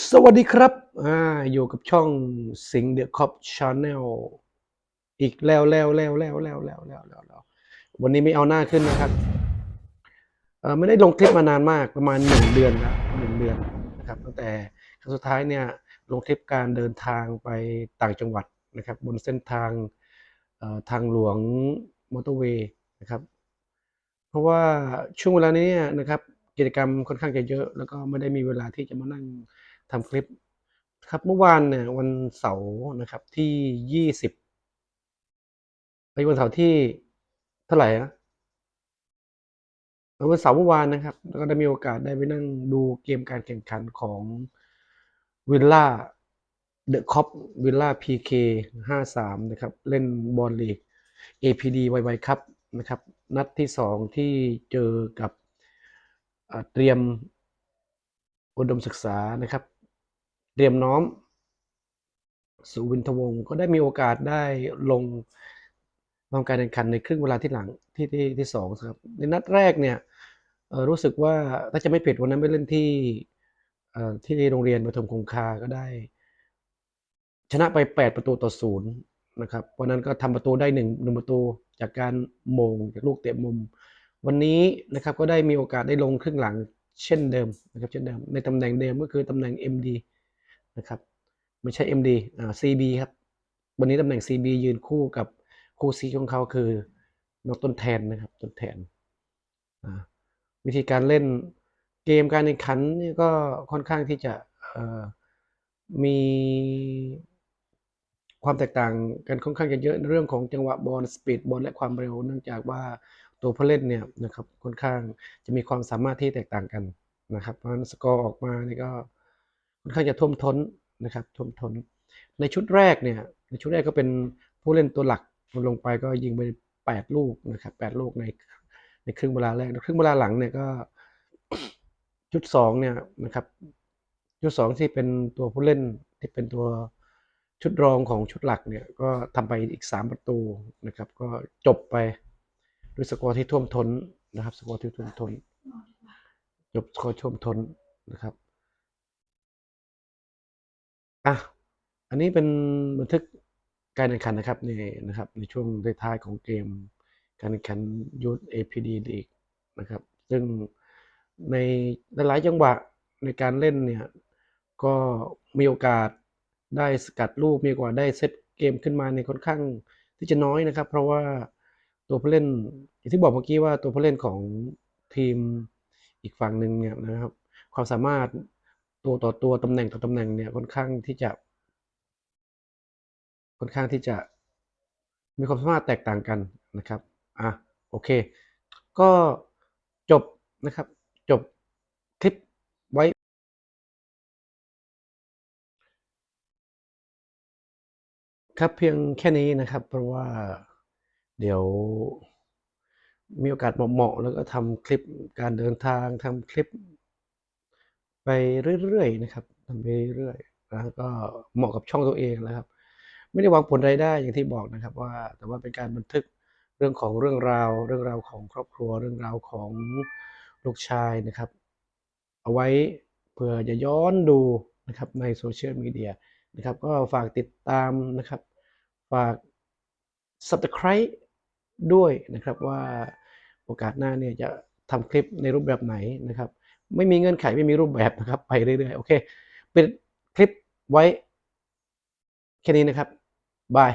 สวัสดีครับอ่าอยู่กับช่องสิงเดอะคอปชาแนลอีกแล้วแล้วแล้วแล้วแล้วแล้วแล้วแล้วแล้ววันนี้ไม่เอาหน้าขึ้นนะครับเออไม่ได้ลงคลิปมานานมากประมาณหนึ่งเดือนแล้วหนึ่งเดือนนะครับตั้งแต่ครั้งสุดท้ายเนี่ยลงคลิปการเดินทางไปต่างจังหวัดนะครับ บนเส้นทางทางหลวงมอเตอร์เวย์นะครับ เพราะว่าช่วงเวลานี้เนี่ยนะครับกิจกรรมค่อนข้างจะเยอะ แล้วก็ไม่ได้มีเวลาที่จะมานั่ง ทำคลิปครับเมื่อวานเนี่ยวันเสาร์นะครับที่ยี่สิบไอ้ยวันเสาร์ที่เท่าไหร่อะวันเสาร์เมื่อวานนะครับ แล้วก็ได้มีโอกาสได้ไปนั่งดูเกมการแข่งขันของวิลล่าเดอะคอปวิลล่าพีเคห้าสามนะครับ เล่นบอลลีก APD ไวๆครับนะครับ นัดที่สองที่เจอกับเตรียมอุดมศึกษานะครับ เตรียมน้อมสุวินทวงศ์ก็ได้มีโอกาสได้ลงทำการแข่งขันในครึ่งเวลาที่หลังที่ที่ที่สองครับ ในนัดแรกเนี่ยรู้สึกว่าถ้าจะไม่ผิดวันนั้นไปเล่นที่ที่โรงเรียนปฐมคงคาก็ได้ ชนะไป 8 ประตูต่อศูนย์นะครับวันนั้นก็ทำประตูได้1 1ประตูจากการโมงจากลูกเตะมุม วันนี้นะครับก็ได้มีโอกาสได้ลงครึ่งหลังเช่นเดิมนะครับเช่นเดิมในตำแหน่งเดิมก็คือตำแหน่ง MD นะครับ ไม่ใช่ MD อ่า CB ครับ วันนี้ตำแหน่ง CB ยืนคู่กับคู่ซีของเขาคือน้องต้นแทนนะครับต้นแทนวิธีการเล่นเกมการแข่งขันนี่ก็ค่อนข้างที่จะมีความแตกต่างกันค่อนข้างจะเยอะในเรื่องของจังหวะบอลสปีดบอลและความเร็ว เนื่องจากว่าตัวผู้เล่นเนี่ยนะครับค่อนข้างจะมีความสามารถที่แตกต่างกันนะครับเพราะฉะนั้นสกอร์ออกมานี่ก็ ค่อนข้างจะท่วมท้นนะครับท่วมท้น ในชุดแรกเนี่ยในชุดแรกก็เป็นผู้เล่นตัวหลักลงไปก็ยิงไป 8 ลูกนะครับ8ลูกในในครึ่งเวลาแรกครึ่งเวลาหลังเนี่ยก็ชุดสองเนี่ยนะครับชุดสองที่เป็นตัวผู้เล่นที่เป็นตัวชุดรองของชุดหลักเนี่ยก็ทำไปอีก 3 ประตูนะครับ ก็จบไปด้วยสกอร์ที่ท่วมท้นนะครับ สกอร์ที่ท่วมท้น จบสกอร์ท่วมท้นนะครับ อะ อันนี้เป็นบันทึกการแข่งขันนะครับนี่นะครับ ในช่วงท้ายๆของเกม การแข่งขันยูท APD League นะครับ ซึ่งในหลายๆจังหวะในการเล่นเนี่ย ก็มีโอกาสได้สกัดลูกมีโอกาสได้เซตเกมขึ้นมาในค่อนข้างที่จะน้อยนะครับ เพราะว่าตัวผู้เล่นอย่างที่บอกเมื่อกี้ว่าตัวผู้เล่นของทีมอีกฝั่งหนึ่งเนี่ยนะครับ ความสามารถ ตัวต่อตัวตำแหน่งต่อตำแหน่งเนี่ยค่อนข้างที่จะ ค่อนข้างที่จะมีความสามารถแตกต่างกันนะครับอะโอเค ก็จบนะครับ จบคลิปไว้ ครับเพียงแค่นี้นะครับ เพราะว่าเดี๋ยวมีโอกาสเหมาะๆแล้วก็ทำคลิปการเดินทางทำคลิป ไปเรื่อยๆนะครับทำไปเรื่อยๆแล้วก็เหมาะกับช่องตัวเองนะครับ ไม่ได้หวังผลรายได้อย่างที่บอกนะครับว่าแต่ว่าเป็นการบันทึกเรื่องของเรื่องราว เรื่องราวของครอบครัว เรื่องราวของลูกชายนะครับ เอาไว้เพื่อจะย้อนดูนะครับในโซเชียลมีเดียนะครับ ก็ฝากติดตามนะครับ ฝาก subscribe ด้วยนะครับว่าโอกาสหน้าเนี่ยจะทำคลิปในรูปแบบไหนนะครับ ไม่มีเงื่อนไขไม่มีรูปแบบนะครับ ไปเรื่อยๆ โอเค ปิดคลิปไว้ แค่นี้นะครับ บาย